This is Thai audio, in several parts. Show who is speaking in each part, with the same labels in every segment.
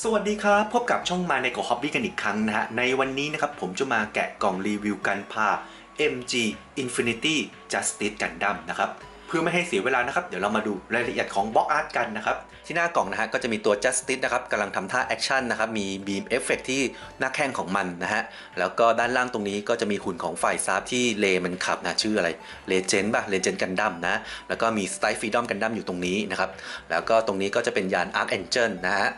Speaker 1: สวัสดีครับ พบกับช่องมาในก Hobby กันอีกครั้งนะฮะ ในวันนี้นะครับผมจะมาแกะกล่องรีวิวกันพา MG Infinity Justice Gundam นะครับ เพื่อไม่ให้เสียเวลานะครับ เดี๋ยวเรามาดูรายละเอียดของบล็อกอาร์ตกันนะครับ ที่หน้ากล่องนะฮะก็จะมีตัว Justice นะครับกำลังทำท่าแอคชั่นนะครับ มี Beam Effect ที่หน้าแข้งของมันนะฮะ แล้วก็ด้านล่างตรงนี้ก็จะมีหุ่นของฝ่ายซาบที่เลมันขับนะชื่ออะไรเลเจนด์ป่ะเลเจนด์กันดั้มนะ แล้วก็มีสไตล์ฟรีดอมกันดั้มอยู่ตรงนี้นะครับ แล้วก็ตรงนี้ก็จะเป็นยาน Arc Angel นะฮะ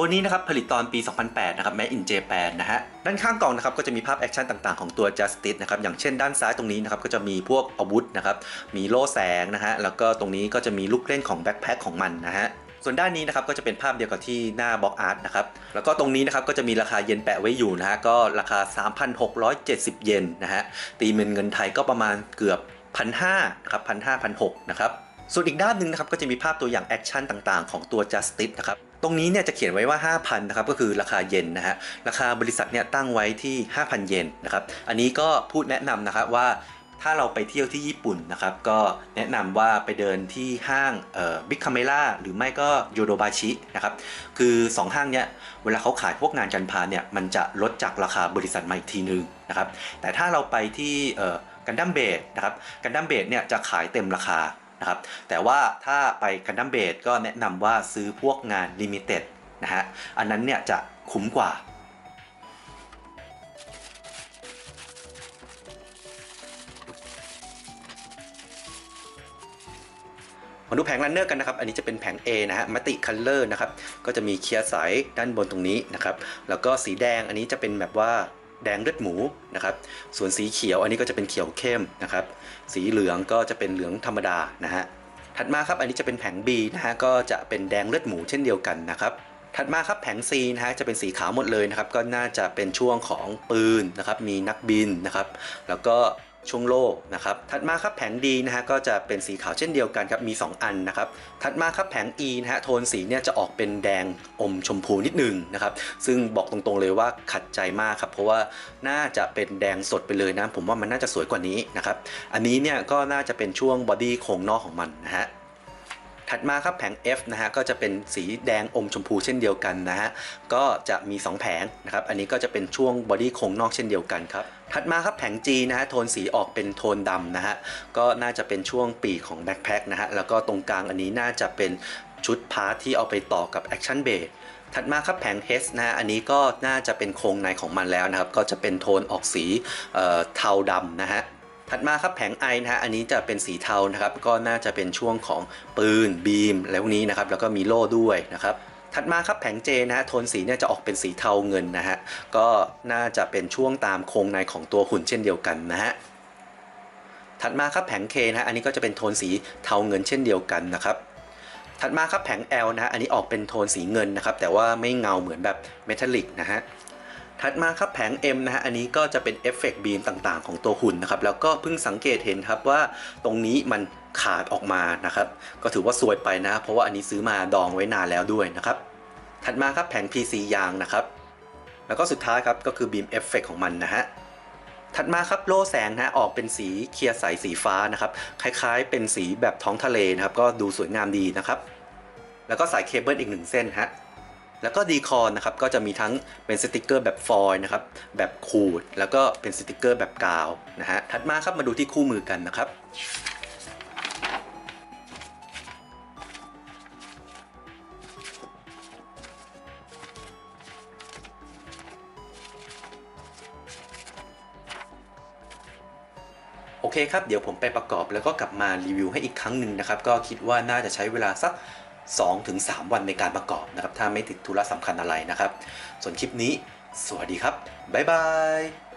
Speaker 1: ตัวนี้นะครับผลิตตอนปี 2008 นะครับ Made in Japan นะฮะ ด้านข้างกล่องนะครับก็จะมีภาพแอคชั่นต่างๆของตัว Justice นะครับ อย่างเช่นด้านซ้ายตรงนี้นะครับก็จะมีพวกอาวุธนะครับ มีโล่แสงนะฮะ แล้วก็ตรงนี้ก็จะมีลูกเล่นของแบ็คแพ็คของมันนะฮะส่วนด้านนี้นะครับก็จะเป็นภาพเดียวกับที่หน้าบ็อกอาร์ตนะครับ แล้วก็ตรงนี้นะครับก็จะมีราคาเยนแปะไว้อยู่นะฮะ ก็ราคา 3,670 เยนนะฮะ ตีเป็นเงินไทยก็ประมาณเกือบ1,500นะครับ1,500 1,600นะครับ ส่วนอีกด้านหนึ่งนะครับก็จะมีภาพตัวอย่างแอคชั่นต่างๆ ของตัว Justice นะครับ ตรงนี้เนี่ยจะเขียนไว้ว่า 5,000นะครับก็คือราคาเยนนะฮะราคาบริษัทเนี่ยตั้งไว้ที่ 5,000 เยนนะครับอันนี้ก็พูดแนะนำนะครับว่าถ้าเราไปเที่ยวที่ญี่ปุ่นนะครับ ก็แนะนำว่าไปเดินที่ห้างบิ๊กคาเมล่าหรือไม่ก็โยโดบาชินะครับ คือ 2 ห้างเนี้ยเวลาเขาขายพวกงานจันพาเนี่ยมันจะลดจากราคาบริษัทมาอีกทีนึงนะครับ แต่ถ้าเราไปที่กันดั้มเบดนะครับกันดั้มเบดเนี่ยจะขายเต็มราคา นะครับ แต่ว่าถ้าไปกันดั้มเบดก็แนะนำว่าซื้อพวกงานลิมิเต็ดนะฮะ อันนั้นเนี่ยจะคุ้มกว่ามาดูแผงรันเนอร์กันนะครับ อันนี้จะเป็นแผง A นะฮะมัติคัลเลอร์นะครับ ก็จะมีเคลียร์สายด้านบนตรงนี้นะครับ แล้วก็สีแดงอันนี้จะเป็นแบบว่า แดงเลือดหมูนะครับ ส่วนสีเขียวอันนี้ก็จะเป็นเขียวเข้มนะครับ สีเหลืองก็จะเป็นเหลืองธรรมดานะฮะ ถัดมาครับอันนี้จะเป็นแผง B นะฮะก็จะเป็นแดงเลือดหมูเช่นเดียวกันนะครับ ถัดมาครับแผง C นะฮะจะเป็นสีขาวหมดเลยนะครับ ก็น่าจะเป็นช่วงของปืนนะครับ มีนักบินนะครับ แล้วก็ ช่วงโลกนะครับ ถัดมาครับแผง D นะฮะก็จะเป็นสีขาวเช่นเดียวกันครับ มี 2 อันนะครับ ถัดมาครับแผง E นะฮะโทนสีเนี่ยจะออกเป็นแดงอมชมพูนิดหนึงนะครับ ซึ่งบอกตรงๆเลยว่าขัดใจมากครับ เพราะว่าน่าจะเป็นแดงสดไปเลยนะ ผมว่ามันน่าจะสวยกว่านี้นะครับ อันนี้เนี่ยก็น่าจะเป็นช่วงบอดี้โครงนอกของมันนะฮะ ถัดมาครับแผง F นะฮะก็จะเป็นสีแดงอมชมพูเช่นเดียวกันนะฮะก็จะมี 2 แผงนะครับอันนี้ก็จะเป็นช่วงบอดี้โครงนอกเช่นเดียวกันครับถัดมาครับแผง G นะฮะโทนสีออกเป็นโทนดำนะฮะก็น่าจะเป็นช่วงปีกของแบ็คแพคนะฮะแล้วก็ตรงกลางอันนี้น่าจะเป็นชุดพาร์ทที่เอาไปต่อกับแอคชั่นเบสถัดมาครับแผง H นะฮะอันนี้ก็น่าจะเป็นโครงในของมันแล้วนะครับ ก็จะเป็นโทนออกสีเเทาดำนะฮะ ถัดมาครับแผงไอนะฮะอันนี้จะเป็นสีเทานะครับก็น่าจะเป็นช่วงของปืนบีมแล้วนี้นะครับแล้วก็มีโล่ด้วยนะครับถัดมาครับแผง J นะฮะโทนสีเนี่ยจะออกเป็นสีเทาเงินนะฮะก็น่าจะเป็นช่วงตามโครงในของตัวหุ่นเช่นเดียวกันนะฮะถัดมาครับแผง K นะฮะอันนี้ก็จะเป็นโทนสีเทาเงินเช่นเดียวกันนะครับถัดมาครับแผง L นะฮะอันนี้ออกเป็นโทนสีเงินนะครับแต่ว่าไม่เงาเหมือนแบบเมทัลลิกนะฮะ ถัดมาครับแผง M นะฮะอันนี้ก็จะเป็นเอฟเฟกต์บีมต่างๆ ของตัวหุ่นนะครับแล้วก็เพิ่งสังเกตเห็นครับว่าตรงนี้มันขาดออกมานะครับก็ถือว่าซวยไปนะ เพราะว่าอันนี้ซื้อมาดองไว้นานแล้วด้วยนะครับถัดมาครับแผง PC ยางนะครับแล้วก็สุดท้ายครับก็คือบีมเอฟเฟกของมันนะฮะถัดมาครับโล่แสงนะฮะออกเป็นสีเคลียร์ใสสีฟ้านะครับคล้ายๆ เป็นสีแบบท้องทะเลนะครับก็ดูสวยงามดีนะครับแล้วก็สายเคเบิลอีกหนึ่งเส้นฮะ แล้วก็ดีคอนนะครับก็จะมีทั้งเป็นสติกเกอร์แบบฟอยล์นะครับแบบขูด แล้วก็เป็นสติกเกอร์แบบกาวนะฮะถัดมาครับมาดูที่คู่มือกันนะครับโอเคครับ เดี๋ยวผมไปประกอบแล้วก็กลับมารีวิวให้อีกครั้งหนึ่งนะครับ ก็คิดว่าน่าจะใช้เวลาสัก 2-3 วันในการประกอบนะครับ ถ้าไม่ติดธุระสำคัญอะไรนะครับ ส่วนคลิปนี้ สวัสดีครับ บ๊ายบาย